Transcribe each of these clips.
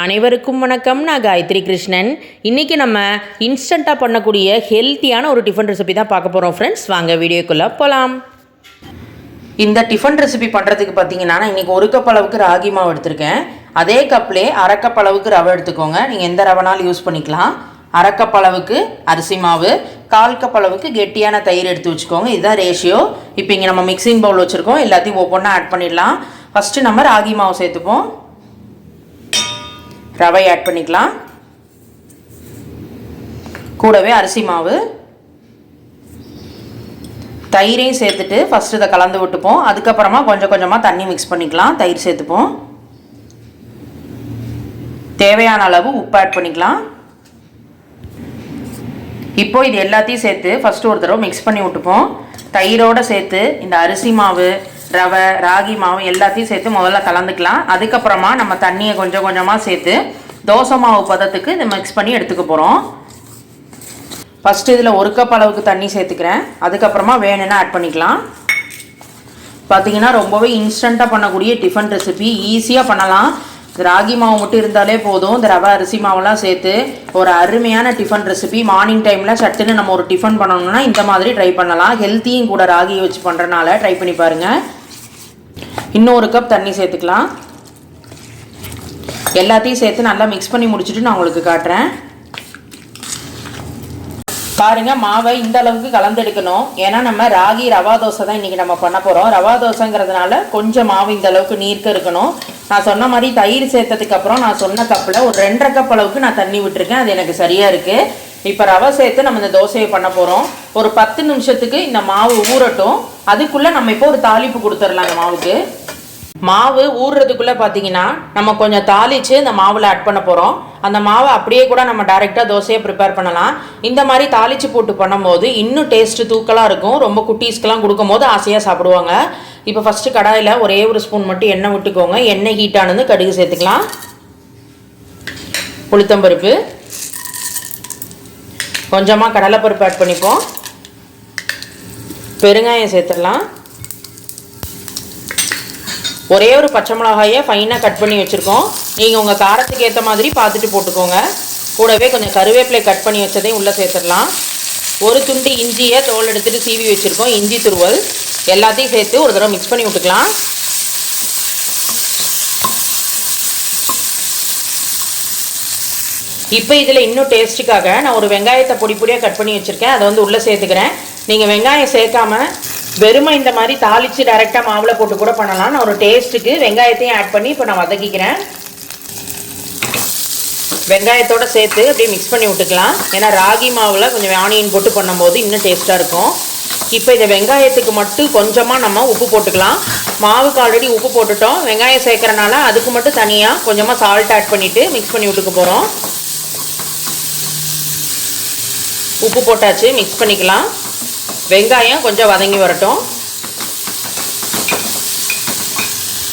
அனைவருக்கும் வணக்கம். நான் காயத்ரி கிருஷ்ணன். இன்றைக்கி நம்ம இன்ஸ்டண்ட்டாக பண்ணக்கூடிய ஹெல்த்தியான ஒரு டிஃபன் ரெசிபி தான் பார்க்க போகிறோம் ஃப்ரெண்ட்ஸ் வாங்க வீடியோக்குள்ளே போகலாம் இந்த டிஃபன் ரெசிபி பண்ணுறதுக்கு பார்த்தீங்கன்னா நான் இன்றைக்கி ஒரு கப் அளவுக்கு ராகி மாவு எடுத்திருக்கேன். அதே கப்லே அரை கப் அளவுக்கு ரவை எடுத்துக்கோங்க. நீங்கள் எந்த ரவைனாலும் யூஸ் பண்ணிக்கலாம். அரை கப் அளவுக்கு அரிசி மாவு கால் கப் அளவுக்கு கெட்டியான தயிர் எடுத்து வச்சுக்கோங்க. இதுதான் ரேஷியோ இப்போ இங்கே நம்ம மிக்சிங் பவுல் வச்சுருக்கோம். எல்லாத்தையும் ஒவ்வொன்றா ஆட் பண்ணிடலாம். ஃபஸ்ட்டு நம்ம ராகி மாவு சேர்த்துப்போம். ரவை ஆட் பண்ணிக்கலாம். கூடவே அரிசி மாவு. தயிரையும் சேர்த்துட்டு ஃபஸ்ட்டு இதை கலந்து விட்டுப்போம். அதுக்கப்புறமா கொஞ்சம் கொஞ்சமாக தண்ணி மிக்ஸ் பண்ணிக்கலாம். தயிர் சேர்த்துப்போம். தேவையான அளவு உப்பு ஆட் பண்ணிக்கலாம். இப்போ இது எல்லாத்தையும் சேர்த்து ஃபஸ்ட்டு ஒரு தடவை மிக்ஸ் பண்ணி விட்டுப்போம். தயிரோடு சேர்த்து இந்த அரிசி மாவு ரவை ராகி மாவு எல்லாத்தையும் சேர்த்து முதல்ல கலந்துக்கலாம். அதுக்கப்புறமா நம்ம தண்ணியை கொஞ்சம் கொஞ்சமாக சேர்த்து தோசை மாவு பதத்துக்கு இதை மிக்ஸ் பண்ணி எடுத்துக்க போகிறோம் ஃபஸ்ட்டு இதில் ஒரு கப் அளவுக்கு தண்ணி சேர்த்துக்கிறேன். அதுக்கப்புறமா வேணும்னா ஆட் பண்ணிக்கலாம். பார்த்தீங்கன்னா ரொம்பவே இன்ஸ்டண்ட்டாக பண்ணக்கூடிய டிஃபன் ரெசிபி ஈஸியாக பண்ணலாம். ராகி மாவு மட்டும் இருந்தாலே போதும். இந்த ரவை அரிசி மாவெல்லாம் சேர்த்து ஒரு அருமையான டிஃபன் ரெசிபி மார்னிங் டைமில் சட்டுன்னு நம்ம ஒரு டிஃபன் பண்ணணும்னா இந்த மாதிரி ட்ரை பண்ணலாம். ஹெல்த்தியும் கூட ராகியை வச்சு பண்ணுறனால ட்ரை பண்ணி பாருங்கள் இன்னொரு கப் தண்ணி சேர்த்துக்கலாம். எல்லாத்தையும் சேர்த்து நல்லா மிக்ஸ் பண்ணி முடிச்சுட்டு நான் உங்களுக்கு காட்டுறேன். பாருங்கள் மாவை இந்த அளவுக்கு கலந்தெடுக்கணும். ஏன்னா நம்ம ராகி ரவா தோசை தான் இன்றைக்கி நம்ம பண்ண போகிறோம் ரவா தோசைங்கிறதுனால கொஞ்சம் மாவு இந்த அளவுக்கு நீர்க்க இருக்கணும். நான் சொன்ன மாதிரி தயிர் சேர்த்ததுக்கப்புறம் நான் சொன்ன கப்பில் ஒரு ரெண்டரை கப் அளவுக்கு நான் தண்ணி விட்டுருக்கேன். அது எனக்கு சரியாக இருக்குது இப்போ ரவை சேர்த்து நம்ம இந்த தோசையை பண்ண போகிறோம் ஒரு பத்து நிமிஷத்துக்கு இந்த மாவு ஊறட்டும். அதுக்குள்ளே நம்ம இப்போ ஒரு தாளிப்பு கொடுத்துடலாம் அந்த மாவுக்கு. மாவு ஊறுறதுக்குள்ளே பார்த்தீங்கன்னா நம்ம கொஞ்சம் தாளித்து இந்த மாவில் ஆட் பண்ண போகிறோம் அந்த மாவை அப்படியே கூட நம்ம டைரெக்டாக தோசையை ப்ரிப்பேர் பண்ணலாம். இந்த மாதிரி தாளித்து போட்டு பண்ணும்போது இன்னும் டேஸ்ட்டு தூக்கலாக இருக்கும். ரொம்ப குட்டீஸ்க்கெலாம் கொடுக்கும்போது ஆசையாக சாப்பிடுவாங்க. இப்போ ஃபஸ்ட்டு கடாயில் ஒரே ஒரு ஸ்பூன் மட்டும் எண்ணெய் விட்டுக்கோங்க. எண்ணெய் ஹீட் ஆனது கடுகு சேர்த்துக்கலாம். உளுத்தம்பருப்பு கொஞ்சமாக கடலைப்பருப்பு ஆட் பண்ணிப்போம். பெருங்காயம் சேர்த்துடலாம். ஒரே ஒரு பச்சை மிளகாயை ஃபைனாக கட் பண்ணி வச்சுருக்கோம். நீங்கள் உங்கள் காரத்துக்கு ஏற்ற மாதிரி பார்த்துட்டு போட்டுக்கோங்க. கூடவே கொஞ்சம் கருவேப்பிலை கட் பண்ணி வச்சதையும் உள்ளே சேர்த்துடலாம். ஒரு துண்டு இஞ்சியை தோல் எடுத்துகிட்டு சீவி வச்சுருக்கோம். இஞ்சி துருவல் எல்லாத்தையும் சேர்த்து ஒரு தடவை மிக்ஸ் பண்ணி விட்டுக்கலாம். இப்போ இதில் இன்னும் டேஸ்ட்டுக்காக நான் ஒரு வெங்காயத்தை பொடி பொடியாக கட் பண்ணி வச்சுருக்கேன். அதை வந்து உள்ளே சேர்த்துக்கிறேன். நீங்கள் வெங்காயம் சேர்க்காம வெறுமை இந்த மாதிரி தாளித்து டைரெக்டாக மாவில் போட்டு கூட பண்ணலாம் நான் ஒரு டேஸ்ட்டுக்கு வெங்காயத்தையும் ஆட் பண்ணி இப்போ நான் வதக்கிக்கிறேன். வெங்காயத்தோடு சேர்த்து அப்படியே மிக்ஸ் பண்ணி விட்டுக்கலாம். ஏன்னா ராகி மாவில் கொஞ்சம் ஆனியன் போட்டு பண்ணும்போது இன்னும் டேஸ்ட்டாக இருக்கும். இப்போ இந்த வெங்காயத்துக்கு மட்டும் கொஞ்சமாக நம்ம உப்பு போட்டுக்கலாம். மாவுக்கு ஆல்ரெடி உப்பு போட்டுட்டோம். வெங்காயம் சேர்க்குறனால அதுக்கு மட்டும் தனியாக கொஞ்சமாக சால்ட் ஆட் பண்ணிவிட்டு மிக்ஸ் பண்ணி விட்டுக்க போகிறோம் உப்பு போட்டாச்சு மிக்ஸ் பண்ணிக்கலாம். வெங்காயம் கொஞ்சம் வதங்கி வரட்டும்.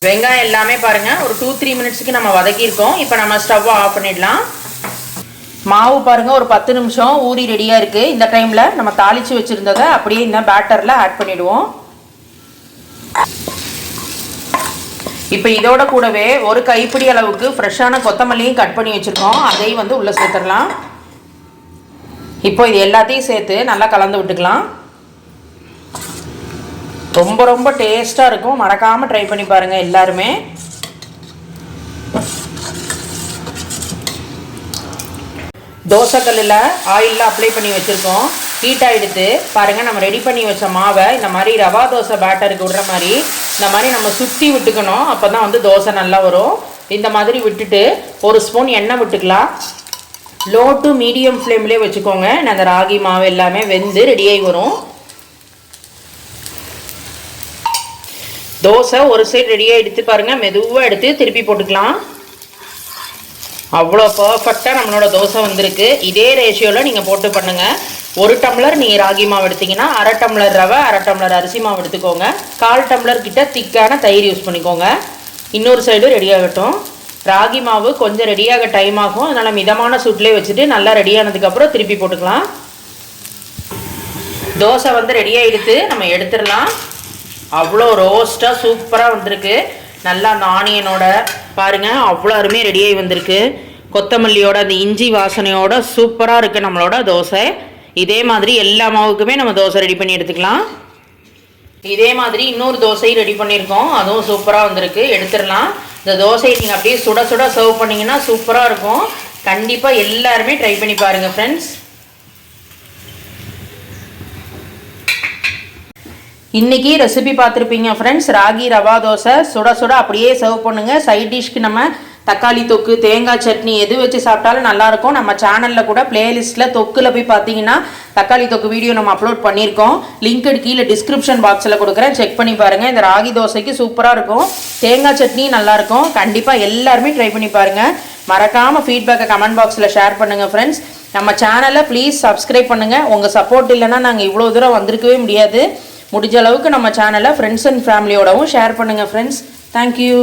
வெங்காயம் எல்லாமே பாருங்கள் ஒரு டூ த்ரீ மினிட்ஸுக்கு நம்ம வதக்கியிருக்கோம். இப்போ நம்ம ஸ்டவ்வை ஆஃப் பண்ணிடலாம். மாவு பாருங்கள் ஒரு பத்து நிமிஷம் ஊறி ரெடியாக இருக்குது இந்த டைமில் நம்ம தாளித்து வச்சுருந்ததை அப்படியே இந்த பேட்டரில் ஆட் பண்ணிவிடுவோம் இப்போ இதோட கூடவே ஒரு கைப்பிடி அளவுக்கு ஃப்ரெஷ்ஷான கொத்தமல்லியும் கட் பண்ணி வச்சுருக்கோம். அதையும் வந்து உள்ளே சேர்த்துடலாம். இப்போ இது எல்லாத்தையும் சேர்த்து நல்லா கலந்து விட்டுக்கலாம். ரொம்ப ரொம்ப டேஸ்ட்டாக இருக்கும். மறக்காமல் ட்ரை பண்ணி பாருங்கள் எல்லாருமே. தோசைக்கல்லில் ஆயிலெலாம் அப்ளை பண்ணி வச்சுருக்கோம். ஹீட் ஆகிடுத்து பாருங்கள் நம்ம ரெடி பண்ணி வச்ச மாவை இந்த மாதிரி ரவா தோசை பேட்டருக்கு விடுற மாதிரி இந்த மாதிரி நம்ம சுற்றி விட்டுக்கணும். அப்போ தான் வந்து தோசை நல்லா வரும். இந்த மாதிரி விட்டுட்டு ஒரு ஸ்பூன் எண்ணெய் விட்டுக்கலாம். லோ டு மீடியம் ஃப்ளேம்லேயே வச்சுக்கோங்க. அந்த ராகி மாவு எல்லாமே வெந்து ரெடியாகி வரும். தோசை ஒரு சைடு ரெடியாக எடுத்து பாருங்கள் மெதுவாக எடுத்து திருப்பி போட்டுக்கலாம். அவ்வளோ பர்ஃபெக்டாக நம்மளோட தோசை வந்திருக்கு. இதே ரேஷியோவில் நீங்கள் போட்டு பண்ணுங்கள் ஒரு டம்ளர் நீங்கள் ராகி மாவு எடுத்திங்கன்னா அரை டம்ளர் ரவை அரை டம்ளர் அரிசி மாவு எடுத்துக்கோங்க. கால் டம்ளர் கிட்ட திக்கான தயிர் யூஸ் பண்ணிக்கோங்க. இன்னொரு சைடு ரெடியாகட்டும் ராகி மாவு கொஞ்சம் ரெடியாக டைம் ஆகும். அதனால் மிதமான சூட்லேயே வச்சுட்டு நல்லா ரெடியானதுக்கப்புறம் திருப்பி போட்டுக்கலாம். தோசை வந்து ரெடியாக எடுத்து நம்ம எடுத்துடலாம். அவ்வளோ ரோஸ்ட்டாக சூப்பராக வந்திருக்கு. நல்லா அந்த ஆனியனோட பாருங்கள் அவ்வளோ அருமையாக ரெடியாகி வந்திருக்கு. கொத்தமல்லியோட அந்த இஞ்சி வாசனையோட சூப்பராக இருக்குது நம்மளோட தோசை. இதே மாதிரி எல்லா மாவுக்குமே நம்ம தோசை ரெடி பண்ணி எடுத்துக்கலாம். இதே மாதிரி இன்னொரு தோசையும் ரெடி பண்ணியிருக்கோம். அதுவும் சூப்பராக வந்திருக்கு. எடுத்துடலாம். இந்த தோசையை நீங்கள் அப்படியே சுட சுட சர்வ் பண்ணிங்கன்னா சூப்பராக இருக்கும். கண்டிப்பாக எல்லாருமே ட்ரை பண்ணி பாருங்கள் ஃப்ரெண்ட்ஸ் இன்னைக்கு ரெசிபி பார்த்துருப்பீங்க ஃப்ரெண்ட்ஸ் ராகி ரவா தோசை. சுட சுட அப்படியே சர்வ் பண்ணுங்க. சைட் டிஷ்க்கு நம்ம தக்காளி தொக்கு தேங்காய் சட்னி எது வச்சு சாப்பிட்டாலும் நல்லாயிருக்கும் நம்ம சேனலில் கூட பிளேலிஸ்ட்டில் தொக்கில் போய் பார்த்தீங்கன்னா தக்காளி தொக்கு வீடியோ நம்ம அப்லோட் பண்ணியிருக்கோம். லிங்க்டு கீழே டிஸ்கிரிப்ஷன் பாக்ஸில் கொடுக்குறேன். செக் பண்ணி பாருங்கள் இந்த ராகி தோசைக்கு சூப்பராக இருக்கும். தேங்காய் சட்னி நல்லாயிருக்கும் கண்டிப்பாக எல்லாருமே ட்ரை பண்ணி பாருங்கள் மறக்காமல் ஃபீட்பேக்கை கமெண்ட் பாக்ஸில் ஷேர் பண்ணுங்கள் ஃப்ரெண்ட்ஸ் நம்ம சேனலை ப்ளீஸ் சப்ஸ்கிரைப் பண்ணுங்கள் உங்கள் சப்போர்ட் இல்லைன்னா நாங்கள் இவ்வளோ தூரம் வந்திருக்கவே முடியாது. முடிஞ்ச அளவுக்கு நம்ம சேனலை ஃப்ரெண்ட்ஸ் அண்ட் ஃபேமிலியோடவும் ஷேர் பண்ணுங்கள் ஃப்ரெண்ட்ஸ் தேங்க்யூ